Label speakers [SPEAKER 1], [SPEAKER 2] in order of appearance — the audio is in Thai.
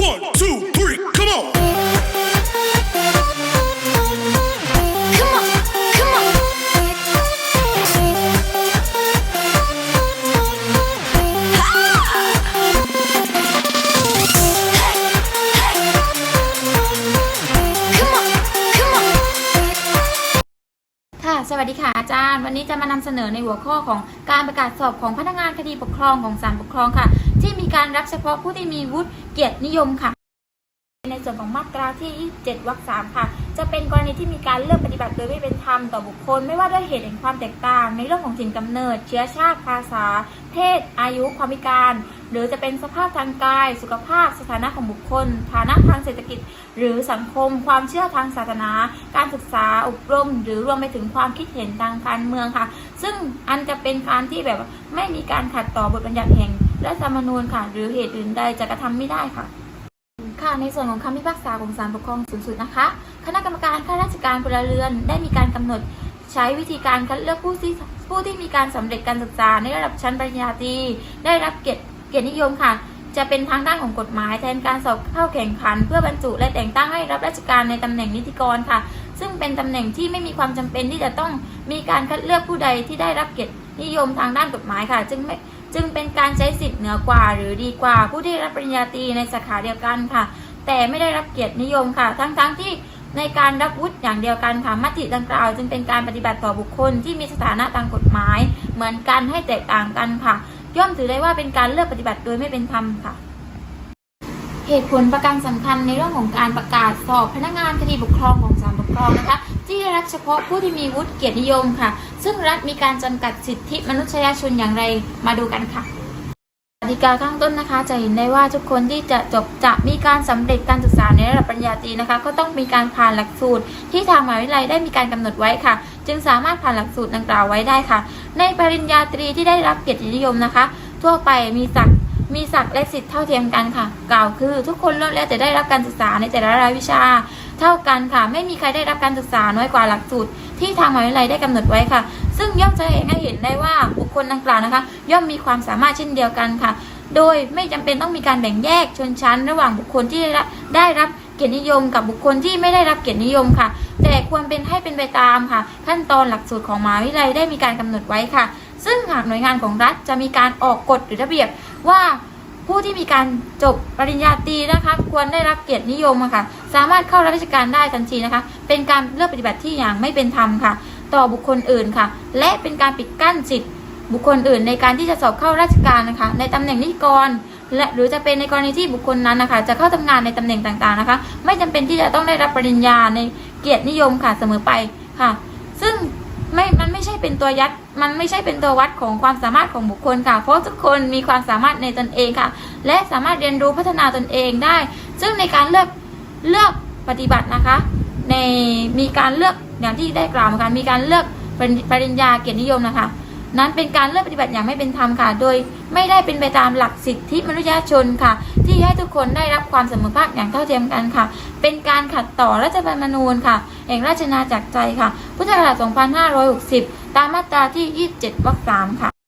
[SPEAKER 1] One, two, three, come on.
[SPEAKER 2] Come on, come on. Come on, come on.
[SPEAKER 3] ค่ะ สวัสดีค่ะอาจารย์ วันนี้จะมานำเสนอในหัวข้อของการประกาศสอบของพนักงานคดีปกครองของศาลปกครองค่ะ ที่มีการรับเฉพาะผู้ที่มีวุฒิเกียรตินิยมค่ะ ในส่วนของมาตราที่ 27 วรรคสามค่ะ จะเป็นกรณีที่มีการเลือกปฏิบัติโดยไม่เป็นธรรมต่อบุคคล ไม่ว่าด้วยเหตุแห่งความแตกต่าง ในเรื่องของถิ่นกำเนิด เชื้อชาติ ภาษา เพศ อายุ ความพิการ หรือจะเป็นสภาพทางกาย สุขภาพ สถานะของบุคคล ฐานะทางเศรษฐกิจ หรือสังคม ความเชื่อทางศาสนา การศึกษา อบรม หรือรวมไปถึงความคิดเห็นทางการเมืองค่ะ ซึ่งอันจะเป็นการที่แบบไม่มีการขัดต่อบทบัญญัติแห่ง รัฐธรรมนูญค่ะ หรือเหตุอื่นใดจะกระทำไม่ได้ค่ะ ค่ะในส่วนของคำพิพากษาของศาลปกครองสูงสุดนะคะ คณะกรรมการข้าราชการพลเรือนได้มีการกำหนดใช้วิธีการคัดเลือกผู้ที่ผู้ที่มีการสำเร็จการศึกษาในระดับชั้นปริญญาตรีได้รับเกียรติเกียรตินิยมค่ะ จะเป็นทางด้านของกฎหมายแทนการสอบเข้าแข่งขัน เพื่อบรรจุและแต่งตั้งให้รับราชการในตำแหน่งนิติกรค่ะ ซึ่งเป็นตำแหน่งที่ไม่มีความจำเป็นที่จะต้องมีการคัดเลือกผู้ใดที่ได้รับเกียรตินิยมทางด้านกฎหมายค่ะ จึงไม่ จึงเป็นการใช้สิทธิ์เหนือกว่า หรือดีกว่าผู้ที่รับปริญญาตรีในสาขาเดียวกันค่ะ แต่ไม่ได้รับเกียรตินิยมค่ะ ทั้งๆที่ในการรับวุฒิอย่างเดียวกันค่ะมติดังกล่าว จึงเป็นการปฏิบัติต่อบุคคลที่มีสถานะทางกฎหมาย เหมือนกันให้แตกต่างกันค่ะ ย่อมถือได้ว่าเป็นการเลือกปฏิบัติโดยไม่เป็นธรรมค่ะ เหตุผลประการสำคัญในเรื่องของการประกาศสอบพนักงานคดีปกครองของศาลปกครองนะคะที่รับเฉพาะผู้ที่มีวุฒิเกียรตินิยมค่ะ ซึ่งรัฐมีการจำกัดสิทธิมนุษยชนอย่างไรมาดูกันค่ะกติกาข้างต้นนะคะ จะเห็นได้ว่าทุกคนที่จะจบจะมีการสำเร็จการศึกษาในระดับปริญญาตรีนะคะ ก็ต้องมีการผ่านหลักสูตร ที่ทางมหาวิทยาลัยได้มีการกำหนดไว้ค่ะ จึงสามารถผ่านหลักสูตรดังกล่าวไว้ได้ค่ะ ในปริญญาตรีที่ได้รับเกียรตินิยมนะคะ ทั่วไปมีศักดิ มีศักดิ์และสิทธิ์เท่าเทียมกันค่ะ กล่าวคือทุกคนล้วนแล้วแต่ได้รับการศึกษาในแต่ละรายวิชา เท่ากันค่ะ ไม่มีใครได้รับการศึกษาน้อยกว่าหลักสูตรที่ทางมหาวิทยาลัยได้กำหนดไว้ค่ะ ซึ่งย่อมจะเห็นให้เห็นได้ว่าบุคคลดังกล่าวนะคะ ย่อมมีความสามารถเช่นเดียวกันค่ะ โดยไม่จำเป็นต้องมีการแบ่งแยกชนชั้น ระหว่างบุคคลที่ได้รับได้รับเกียรตินิยม กับบุคคลที่ไม่ได้รับเกียรตินิยมค่ะ แต่ควรเป็นให้เป็นไปตามค่ะ ขั้นตอนหลักสูตรของมหาวิทยาลัยได้มีการกำหนดไว้ค่ะ ซึ่งหากหน่วยงานของรัฐจะมีการออกกฎหรือระเบียบว่าผู้ที่มีการจบปริญญาตรีนะคะควรได้รับเกียรตินิยมค่ะสามารถเข้ารับราชการได้ทันทีนะคะเป็นการเลือกปฏิบัติที่อย่างไม่เป็นธรรมค่ะ ต่อบุคคลอื่นค่ะ และเป็นการปิดกั้นสิทธิบุคคลอื่นในการที่จะสอบเข้าราชการนะคะ ในตำแหน่งนิติกร และหรือจะเป็นในกรณีที่บุคคลนั้นนะคะ จะเข้าทำงานในตำแหน่งต่างๆนะคะ ไม่จำเป็นที่จะต้องได้รับปริญญาในเกียรตินิยมค่ะเสมอไปค่ะ ซึ่งไม่มัน ไม่ใช่เป็นตัวยัด มันไม่ใช่เป็นตัววัดของความสามารถของบุคคลค่ะ เพราะทุกคนมีความสามารถในตนเองค่ะ และสามารถเรียนรู้พัฒนาตนเองได้ ซึ่งในการเลือกเลือกปฏิบัตินะคะ ในมีการเลือกอย่างที่ได้กล่าวมากันมีการเลือกปริญปริญญาเกียรตินิยมนะคะ นั้นเป็นการเลือกปฏิบัติอย่างไม่เป็นธรรมค่ะ โดยไม่ได้เป็นไปตามหลักสิทธิมนุษยชนค่ะ ที่ให้ทุกคนได้รับความเสมอภาคอย่างเท่าเทียมกันค่ะ เป็นการขัดต่อรัฐธรรมนูญค่ะแห่งราชนาจักรใจค่ะ พุทธศักราช 2560 ตามมาตราที่ 27 วรรค 3 ค่ะ